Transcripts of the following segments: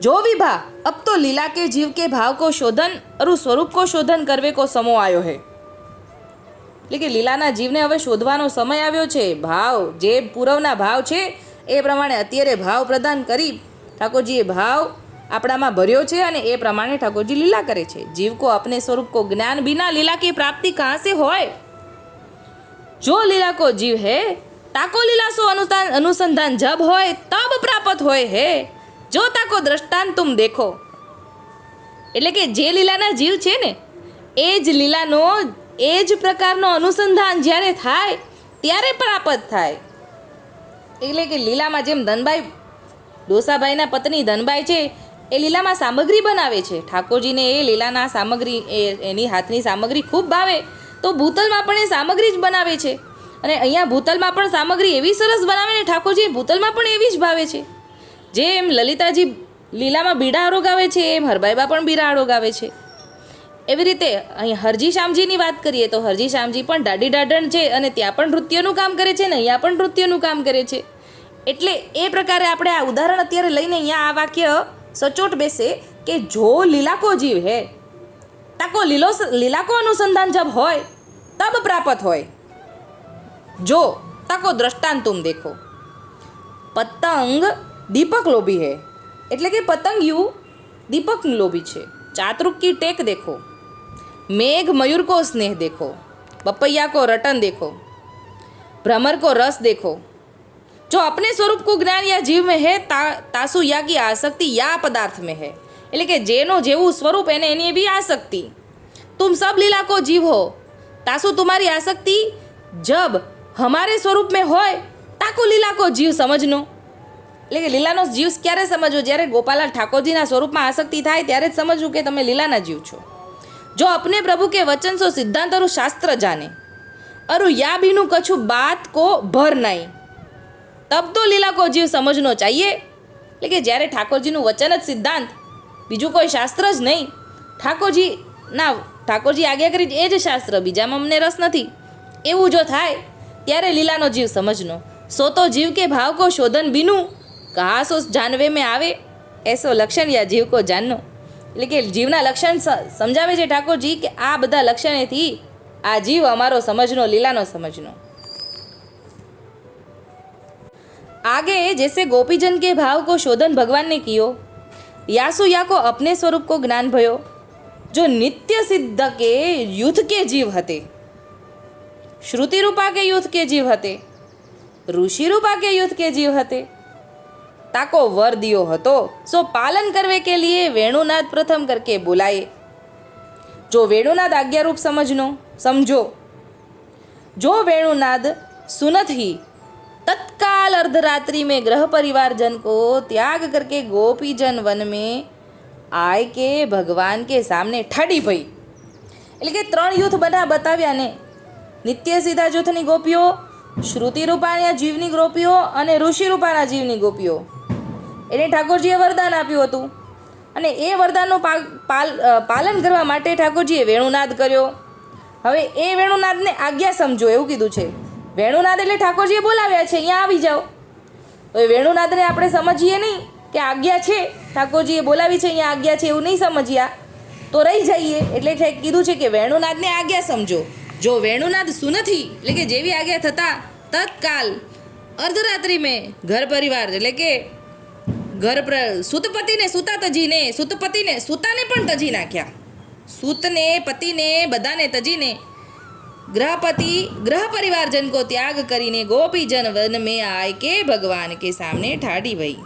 जो विभा अब तो लीला के जीव के भाव को शोधन और उस स्वरूप को शोधन करवे को समो आयो है એટલે કે લીલાના જીવને હવે શોધવાનો સમય આવ્યો છે ભાવ જે પૂર્વના ભાવ છે એ પ્રમાણે અત્યારે ભાવ પ્રદાન કરી ઠાકોરજીએ ભાવ આપણામાં ભર્યો છે અને એ પ્રમાણે ઠાકોરજી લીલા કરે છે જીવ કો અપને સ્વરૂપ કો જ્ઞાન बिना लीला की प्राप्ति कहाँ से હોય जो लीला को जीव है ताको लीला सो अनुतान अनुसंधान जब હોય તબ પ્રાપ્ત હોય હે જો તાકો દ્રષ્ટાંત તુમ દેખો. એટલે કે જે લીલાના જીવ છે ને, એ જ લીલાનો, એ જ પ્રકારનો અનુસંધાન જ્યારે થાય, ત્યારે પ્રાપ્ત થાય. એટલે કે લીલામાં જેમ ધનભાઈ, ડોસાભાઈના પત્ની ધનભાઈ છે, એ લીલામાં સામગ્રી બનાવે છે. ઠાકોરજીને એ લીલાના સામગ્રી, એ એની હાથની સામગ્રી ખૂબ ભાવે, તો ભૂતલમાં પણ એ સામગ્રી જ બનાવે છે. અને અહીંયા ભૂતલમાં પણ સામગ્રી એવી સરસ બનાવે ને ઠાકોરજી, ભૂતલમાં પણ એવી જ ભાવે છે. જેમ લલિતાજી લીલામાં બીડા આરોગાવે છે, એમ હરબાઈબા પણ બીડા આરોગાવે છે. એવી રીતે અહીં હરજી શ્યામજીની વાત કરીએ તો હરજી શ્યામજી પણ દાઢી દાઢણ છે અને ત્યાં પણ નૃત્યનું કામ કરે છે ને અહીંયા પણ નૃત્યનું કામ કરે છે. એટલે એ પ્રકારે આપણે આ ઉદાહરણ અત્યારે લઈને અહીંયા આ વાક્ય સચોટ બેસે કે જો લીલાકો જીવ હે, તાકો લીલો લીલાકો અનુસંધાન જબ હોય, તબ પ્રાપ્ત હોય. જો, તાકો દ્રષ્ટાંત તુમ દેખો. પતંગ દીપક લોભી હે એટલે કે પતંગિયું દીપક લોભી છે ચાતરુક કી ટેક દેખો मेघ मयूर को स्नेह देखो पपैया को रटन देखो भ्रमर को रस देखो जो अपने स्वरूप को ज्ञान या जीव में है ता तासु या की आसक्ति या पदार्थ में है એટલે કે જેનો જેવું સ્વરૂપ એને એની બી આસક્તિ तुम सब लीला को जीव हो तासु तुम्हारी आसक्ति जब हमारे स्वरूप में હોય તાકો લીલા કો જીવ સમજનો એટલે કે લીલાનો જીવ ક્યારે સમજવો? જ્યારે ગોપાલાલ ઠાકોરજીના સ્વરૂપમાં આસક્તિ થાય ત્યારે જ સમજવું કે તમે લીલાના જીવ છો. જો અપને પ્રભુ કે વચન સો સિદ્ધાંત અરુ શાસ્ત્ર જાને અરુ યા બીનું કછું બાત કો ભર નહીં તબ તો લીલા કો જીવ સમજનો ચાહીએ એટલે કે જ્યારે ઠાકોરજીનું વચન જ સિદ્ધાંત, બીજું કોઈ શાસ્ત્ર જ નહીં ઠાકોરજી ના ઠાકોરજી આજ્ઞા કરી એ જ શાસ્ત્ર, બીજામાં અમને રસ નથી. એવું જો થાય, ત્યારે લીલાનો જીવ સમજનો. સો તો જીવ કે ભાવ કો શોધન બીનું કહા સો જાનવે મેં આવે એસો લક્ષણ યા જીવ કો જાનનો એટલે કે જીવના લક્ષણ સ- સમજાવે છે ઠાકોરજી કે આ બધા લક્ષણેથી આ જીવ અમારો સમજનો લીલાનો સમજનો आगे जैसे गोपीजन के भाव को शोधन भगवान ने कियो यासु या को अपने स्वरूप को ज्ञान भयो जो नित्य सिद्ध के युद्ध के जीव हते श्रुति रूपा के युद्ध के जीव हते ऋषि रूपा के युद्ध के जीव हते ताको वर दियो હતો સો પાલન કરવે કે લીએ વેણુનાદ પ્રથમ કરકે બોલાએ જો વેણુનાદ આજ્ઞારૂપ સમજનો સમજો जो वेणुनाद सुनत ही तत्काल अर्धरात्रि में ग्रह परिवार जन को त्याग करके गोपी जन वन में आय के भगवान के सामने ઠાડી ભઈ એટલે કે ત્રણ યુથ બધા બતાવ્યા ને નિત્ય સીધા જૂથની ગોપીઓ શ્રુતિ રૂપાના જીવની ગોપીઓ અને ઋષિ રૂપાના જીવની ગોપીઓ એને ઠાકોરજીએ વરદાન આપ્યું હતું. અને એ વરદાનનું પાલન કરવા માટે ઠાકોરજીએ વેણુનાદ કર્યો. હવે એ વેણુનાદને આજ્ઞા સમજો, એવું કીધું છે. વેણુનાદ એટલે ઠાકોરજીએ બોલાવ્યા છે, અહીંયા આવી જાઓ. હવે વેણુનાદને આપણે સમજીએ નહીં કે આજ્ઞા છે, ઠાકોરજીએ બોલાવી છે, અહીંયા આજ્ઞા છે, એવું નહીં સમજ્યા. તો રહી જઈએ, એટલે કીધું છે કે વેણુનાદને આજ્ઞા સમજો. જો વેણુનાદ સુનથી, એટલે કે જેવી આજ્ઞા થતાં તત્કાલ અર્ધરાત્રિ મેં ઘર પરિવાર, એટલે કે ગર્ભ સુતપતિને સુતા તજીને, સુતપતિને સુતાને પણ તજી નાખ્યા. સુતને, પતિને, બધાને તજીને ગ્રહપતિ, ગ્રહ પરિવારજન કો ત્યાગ કરીને ગોપીજન વન મેં આય કે ભગવાન કે સામને ઠાડી ભઈ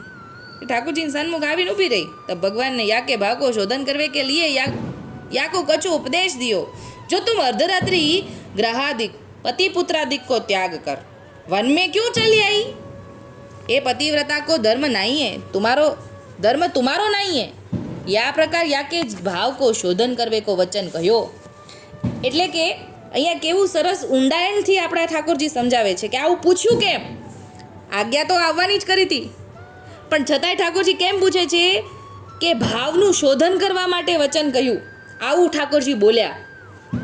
ઠાકોરજીની સન્મુખ આવીને ઊભી રહી. તો ભગવાનને યા કે ભાગો શોધન કરવે કે લીએ યાક યાકો કચો ઉપદેશ દિયો. જો તું અર્ધરાત્રિ ગ્રહાદિક પતિ પુત્રાદિક કો ત્યાગ કર. વન મેં ક્યું ચલી આઈ? ये पतिव्रता को धर्म नहीं है तुम्हारो धर्म तुम्हारो नहीं है યા પ્રકાર યા કે ભાવ કો શોધન કરવે કો વચન કહ્યો એટલે કે અહીંયા કેવું સરસ ઊંડાણથી આપણા ઠાકોરજી સમજાવે છે કે આવું પૂછ્યું કેમ આજ્ઞા તો આવવાની જ કરી હતી પણ છતાંય ઠાકોરજી કેમ પૂછે છે કે ભાવનું શોધન કરવા માટે વચન કહ્યું આવું ઠાકોરજી બોલ્યા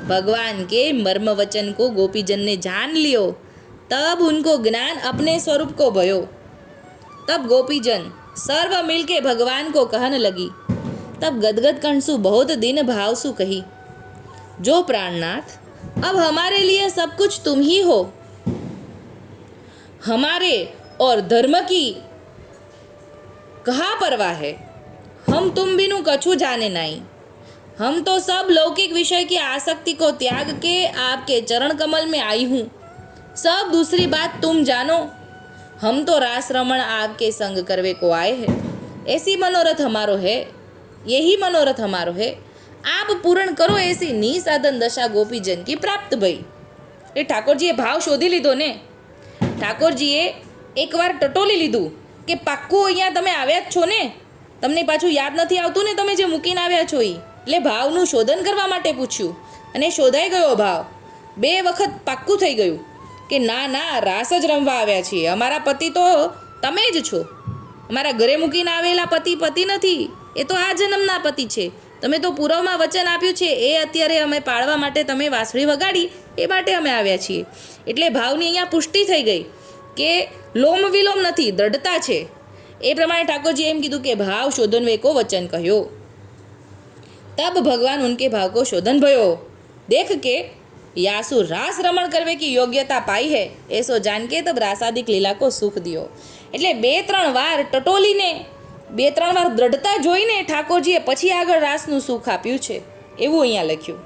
भगवान के मर्म वचन को गोपीजन ने जान लियो तब उनको ज्ञान अपने स्वरूप को भयो तब गोपीजन सर्व मिलके भगवान को कहने लगी। तब गदगद कंसु बहुत दिन भाव सु कही, जो प्राणनाथ, अब हमारे लिए सब कुछ तुम ही हो। हमारे और धर्म की कहा परवाह है? हम तुम बिनु कछु जाने नहीं हम तो सब लौकिक विषय की आसक्ति को त्याग के आपके चरण कमल में आई हूँ। सब दूसरी बात तुम जानो हम तो रास रमण आपके संग करवे को आए हैं ऐसी मनोरथ हमारो है यही मनोरथ हमारो है आप પૂરણ કરો એસી નિસાધન દશા ગોપીજન કી પ્રાપ્ત ભઈ એ ઠાકોરજીએ ભાવ શોધી લીધો ને ઠાકોરજીએ એકવાર ટટોલી લીધું કે પાક્કું અહીંયા તમે આવ્યા જ છો ને તમને પાછું યાદ નથી આવતું ને તમે જે મૂકીને આવ્યા છો એ એટલે ભાવનું શોધન કરવા માટે પૂછ્યું અને શોધાઈ ગયો ભાવ બે વખત પાક્કું થઈ ગયું કે ના ના, રાસ જ રમવા આવ્યા છીએ. અમારા પતિ તો તમે જ છો. અમારા ઘરે મૂકીને આવેલા પતિ પતિ નથી. એ તો આ જન્મના પતિ છે. તમે તો પૂર્વમાં વચન આપ્યું છે. એ અત્યારે અમે પાળવા માટે તમે વાંસળી વગાડી એ માટે અમે આવ્યા છીએ. એટલે ભાવની અહીંયા પુષ્ટિ થઈ ગઈ કે લોમ વિલોમ નથી, દ્રઢતા છે. એ પ્રમાણે ઠાકોરજીએ એમ કીધું કે ભાવ શોધન વેકો વચન કહ્યો. તબ ભગવાન ઉનકે ભાવ કો શોધન ભયો. દેખ કે यासु રાસ રમણ કરવે કે યોગ્યતા પાઈ હે એસો જાનકે તબ રાસાદિક લીલા કો સુખ દિયો એટલે બે ત્રણ વાર ટટોલીને બે ત્રણ વાર દ્રઢતા જોઈને ઠાકોરજીએ પછી આગળ રાસનું સુખ આપ્યું છે, એવું અહીંયા લખ્યું.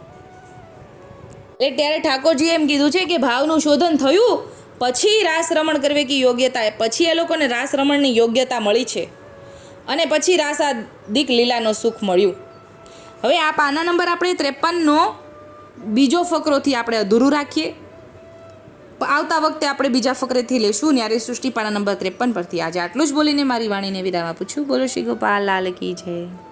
એટલે ત્યારે ઠાકોરજીએ એમ કીધું છે કે ભાવનું શોધન થયું, પછી રાસ રમણ કરવે કે યોગ્યતા, પછી એ લોકોને રાસ રમણની યોગ્યતા મળી છે, અને પછી રાસાદિક લીલાનો સુખ મળ્યું. હવે આ પાના નંબર આપણે ત્રેપનનો બીજો ફકરોથી આપણે અધૂરું રાખીએ. આવતા વખતે આપણે બીજા ફકરેથી લેશું. ન્યારે સૃષ્ટિ પાના નંબર ત્રેપન પરથી આજે આટલું જ બોલીને મારી વાણીને વિરામ આપું છું. બોલો શ્રી ગોપાલ, લાલ કી જય.